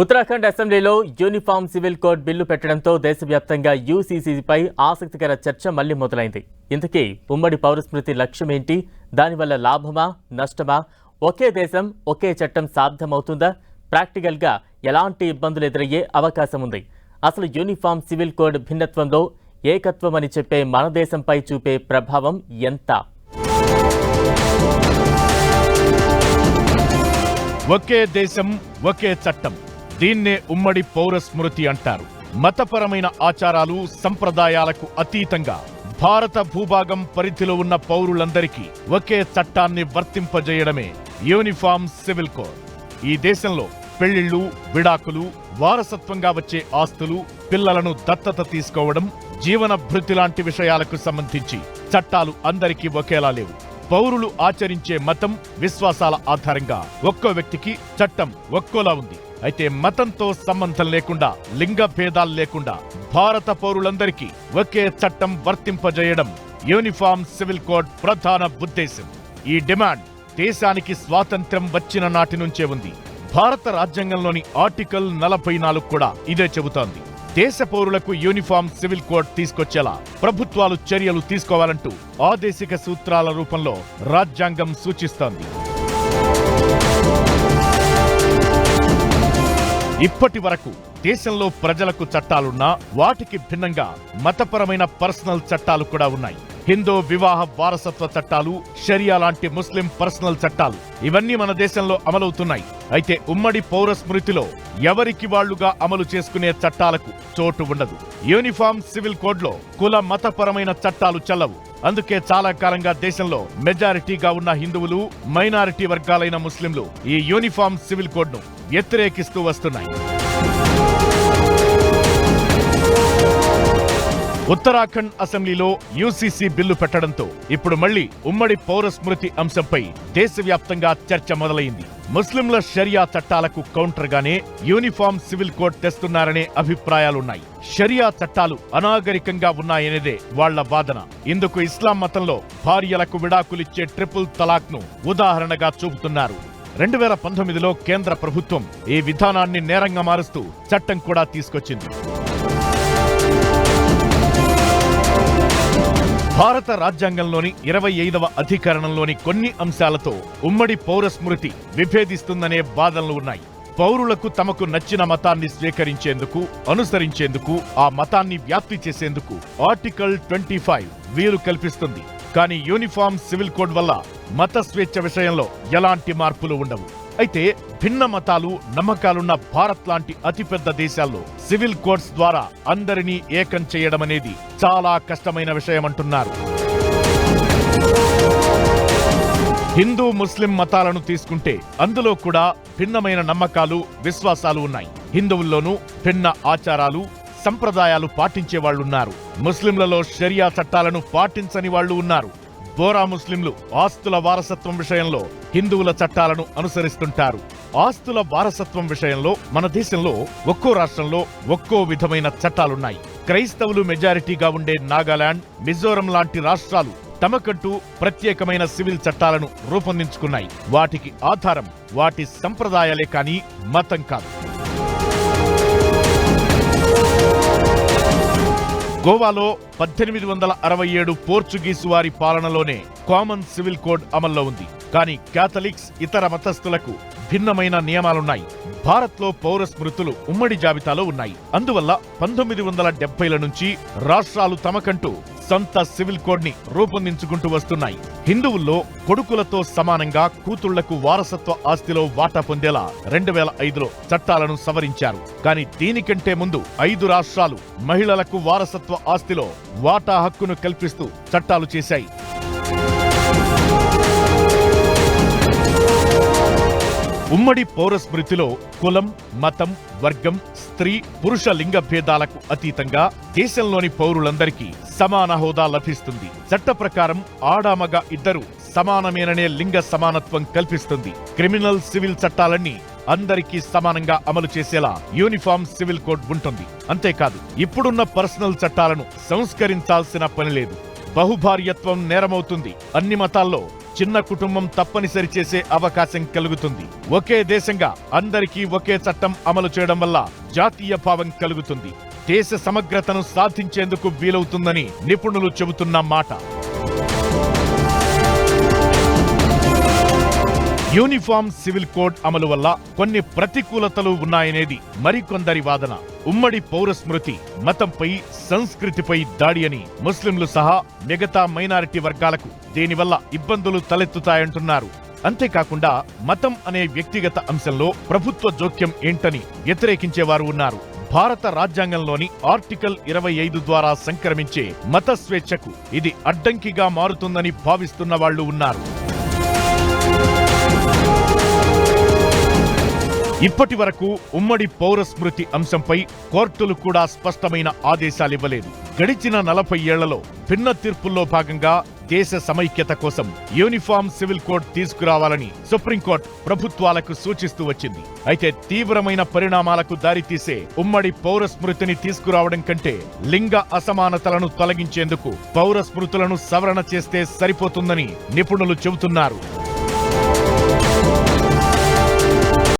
ఉత్తరాఖండ్ అసెంబ్లీలో uniform civil code bill పెట్టడంతో దేశవ్యాప్తంగా యూసీసీపై ఆసక్తికర చర్చ మళ్ళీ మొదలైంది. ఇంతకీ ఉమ్మడి పౌరస్మృతి లక్ష్యమేంటి దానివల్ల లాభమా? నష్టమా? ఒకే దేశం ఒకే చట్టం సాధ్యమవుతుందా? ప్రాక్టికల్గా ఎలాంటి ఇబ్బందులు ఎదురయ్యే అవకాశం ఉంది. అసలు యూనిఫామ్ సివిల్ కోడ్ భిన్నత్వంలో ఏకత్వం అని చెప్పే మన దేశంపై చూపే ప్రభావం ఎంత? ఒకే దేశం ఒకే చట్టం. దీన్నే ఉమ్మడి పౌర స్మృతి అంటారు. మతపరమైన ఆచారాలు సంప్రదాయాలకు అతీతంగా భారత భూభాగం పరిధిలో ఉన్న పౌరులందరికీ ఒకే చట్టాన్ని వర్తింపజేయడమే యూనిఫామ్ సివిల్ కోడ్. ఈ దేశంలో పెళ్ళిళ్ళు విడాకులు వారసత్వంగా వచ్చే ఆస్తులు పిల్లలను దత్తత తీసుకోవడం జీవన భృతి లాంటి విషయాలకు సంబంధించి చట్టాలు అందరికీ ఒకేలా లేవు. పౌరులు ఆచరించే మతం విశ్వాసాల ఆధారంగా ఒక్కో వ్యక్తికి చట్టం ఒక్కోలా ఉంది. అయితే మతంతో సంబంధం లేకుండా లింగ భేదాలు లేకుండా భారత పౌరులందరికీ ఒకే చట్టం వర్తింపజేయడం యూనిఫామ్ సివిల్ కోడ్ ప్రధాన ఉద్దేశం. ఈ డిమాండ్ దేశానికి స్వాతంత్ర్యం వచ్చిన నాటి నుంచే ఉంది. భారత రాజ్యాంగంలోని ఆర్టికల్ నలభై నాలుగు కూడా ఇదే చెబుతోంది. దేశ పౌరులకు యూనిఫామ్ సివిల్ కోడ్ తీసుకొచ్చేలా ప్రభుత్వాలు చర్యలు తీసుకోవాలంటూ ఆదేశిక సూత్రాల రూపంలో రాజ్యాంగం సూచిస్తోంది. ఇప్పటి వరకు దేశంలో ప్రజలకు చట్టాలున్నా వాటికి భిన్నంగా మతపరమైన పర్సనల్ చట్టాలు కూడా ఉన్నాయి. హిందూ వివాహ వారసత్వ చట్టాలు షరియా లాంటి ముస్లిం పర్సనల్ చట్టాలు ఇవన్నీ మన దేశంలో అమలవుతున్నాయి. అయితే ఉమ్మడి పౌర స్మృతిలో ఎవరికి వాళ్ళుగా అమలు చేసుకునే చట్టాలకు చోటు ఉండదు. యూనిఫామ్ సివిల్ కోడ్లో కుల మతపరమైన చట్టాలు చెల్లవు. అందుకే చాలా కాలంగా దేశంలో మెజారిటీగా ఉన్న హిందువులు మైనారిటీ వర్గాలైన ముస్లింలు ఈ యూనిఫామ్ సివిల్ కోడ్ను వ్యతిరేకిస్తూ వస్తున్నాయి. ఉత్తరాఖండ్ అసెంబ్లీలో యూసీసీ బిల్లు పెట్టడంతో ఇప్పుడు మళ్ళీ ఉమ్మడి పౌర స్మృతి అంశంపై దేశవ్యాప్తంగా చర్చ మొదలైంది. ముస్లింల షరియా చట్టాలకు కౌంటర్గానే యూనిఫామ్ సివిల్ కోడ్ తెస్తున్నారనే అభిప్రాయాలున్నాయి. షరియా చట్టాలు అనాగరికంగా ఉన్నాయనేదే వాళ్ళ వాదన. ఇందుకు ఇస్లాం మతంలో భార్యలకు విడాకులిచ్చే ట్రిపుల్ తలాక్ను ఉదాహరణగా చూపుతున్నారు. రెండు వేల పంతొమ్మిదిలో కేంద్ర ప్రభుత్వం ఈ విధానాన్ని నేరంగా మారుస్తూ చట్టం కూడా తీసుకొచ్చింది. భారత రాజ్యాంగంలోని ఇరవై ఐదవ అధికరణంలోని కొన్ని అంశాలతో ఉమ్మడి పౌర స్మృతి విభేదిస్తుందనే వాదనలు ఉన్నాయి. పౌరులకు తమకు నచ్చిన మతాన్ని స్వీకరించేందుకు అనుసరించేందుకు ఆ మతాన్ని వ్యాప్తి చేసేందుకు ఆర్టికల్ ట్వంటీ ఫైవ్ వీలు కల్పిస్తుంది. కానీ యూనిఫామ్ సివిల్ కోడ్ వల్ల మత స్వేచ్ఛ విషయంలో ఎలాంటి మార్పులు ఉండవు. అయితే భిన్న మతాలు నమ్మకాలున్న భారత్ లాంటి అతిపెద్ద దేశాల్లో సివిల్ కోడ్స్ ద్వారా అందరినీ ఏకం చేయడం అనేది చాలా కష్టమైన విషయమంటున్నారు. హిందూ ముస్లిం మతాలను తీసుకుంటే అందులో కూడా భిన్నమైన నమ్మకాలు విశ్వాసాలు ఉన్నాయి. హిందువుల్లోనూ భిన్న ఆచారాలు సంప్రదాయాలు పాటించే వాళ్ళున్నారు. ముస్లింలలో షరియా చట్టాలను పాటించని వాళ్ళు ఉన్నారు. బోరా ముస్లింలు ఆస్తుల వారసత్వం విషయంలో హిందువుల చట్టాలను అనుసరిస్తుంటారు. ఆస్తుల వారసత్వం విషయంలో మన దేశంలో ఒక్కో రాష్ట్రంలో ఒక్కో విధమైన చట్టాలున్నాయి. క్రైస్తవులు మెజారిటీగా ఉండే నాగాలాండ్ మిజోరం లాంటి రాష్ట్రాలు తమకంటూ ప్రత్యేకమైన సివిల్ చట్టాలను రూపొందించుకున్నాయి. వాటికి ఆధారం వాటి సంప్రదాయాలే కానీ మతం కాదు. గోవాలో పద్దెనిమిది వందల అరవై ఏడు పోర్చుగీసు వారి పాలనలోనే కామన్ సివిల్ కోడ్ అమల్లో ఉంది. కానీ క్యాథలిక్స్ ఇతర మతస్థులకు భిన్నమైన నియమాలున్నాయి. భారత్లో పౌర స్మృతులు ఉమ్మడి జాబితాలో ఉన్నాయి. అందువల్ల పంతొమ్మిది వందల డెబ్బైల నుంచి రాష్ట్రాలు తమకంటూ సొంత సివిల్ కోడ్ని రూపొందించుకుంటూ వస్తున్నాయి. హిందువుల్లో కొడుకులతో సమానంగా కూతుళ్ళకు వారసత్వ ఆస్తిలో వాటా పొందేలా రెండు వేల ఐదులో చట్టాలను సవరించారు. కానీ దీనికంటే ముందు ఐదు రాష్ట్రాలు మహిళలకు వారసత్వ ఆస్తిలో వాటా హక్కును కల్పిస్తూ చట్టాలు చేశాయి. ఉమ్మడి పౌర స్మృతిలో కులం మతం వర్గం స్త్రీ పురుష లింగ భేదాలకు అతీతంగా దేశంలోని పౌరులందరికీ సమాన హోదా లభిస్తుంది. చట్ట ప్రకారం ఆడామగ ఇద్దరు సమానమేననే లింగ సమానత్వం కల్పిస్తుంది. క్రిమినల్ సివిల్ చట్టాలన్నీ అందరికీ సమానంగా అమలు చేసేలా యూనిఫామ్ సివిల్ కోడ్ ఉంటుంది. అంతేకాదు ఇప్పుడున్న పర్సనల్ చట్టాలను సంస్కరించాల్సిన పని లేదు. బహుభార్యత్వం నేరమవుతుంది. అన్ని మతాల్లో చిన్న కుటుంబం తప్పనిసరి చేసే అవకాశం కలుగుతుంది. ఒకే దేశంగా అందరికీ ఒకే చట్టం అమలు చేయడం వల్ల జాతీయ భావం కలుగుతుంది. దేశ సమగ్రతను సాధించేందుకు వీలవుతుందని నిపుణులు చెబుతున్న మాట. యూనిఫామ్ సివిల్ కోడ్ అమలు వల్ల కొన్ని ప్రతికూలతలు ఉన్నాయనేది మరికొందరి వాదన. ఉమ్మడి పౌర స్మృతి మతంపై సంస్కృతిపై దాడి అని ముస్లింలు సహా మిగతా మైనారిటీ వర్గాలకు దీనివల్ల ఇబ్బందులు తలెత్తుతాయంటున్నారు. అంతేకాకుండా మతం అనే వ్యక్తిగత అంశంలో ప్రభుత్వ జోక్యం ఏంటని వ్యతిరేకించేవారు ఉన్నారు. భారత రాజ్యాంగంలోని ఆర్టికల్ ఇరవై ఐదు ద్వారా సంక్రమించే మత స్వేచ్ఛకు ఇది అడ్డంకిగా మారుతుందని భావిస్తున్న వాళ్ళు ఉన్నారు. ఇప్పటి వరకు ఉమ్మడి పౌర స్మృతి అంశంపై కోర్టులు కూడా స్పష్టమైన ఆదేశాలివ్వలేదు గడిచిన నలభై ఏళ్ళలో భిన్న తీర్పుల్లో భాగంగా దేశ సమైక్యత కోసం యూనిఫామ్ సివిల్ కోడ్ తీసుకురావాలని సుప్రీంకోర్టు ప్రభుత్వాలకు సూచిస్తూ వచ్చింది. అయితే తీవ్రమైన పరిణామాలకు దారితీసే ఉమ్మడి పౌర స్మృతిని తీసుకురావడం కంటే లింగ అసమానతలను తొలగించేందుకు పౌర స్మృతులను సవరణ చేస్తే సరిపోతుందని నిపుణులు చెబుతున్నారు.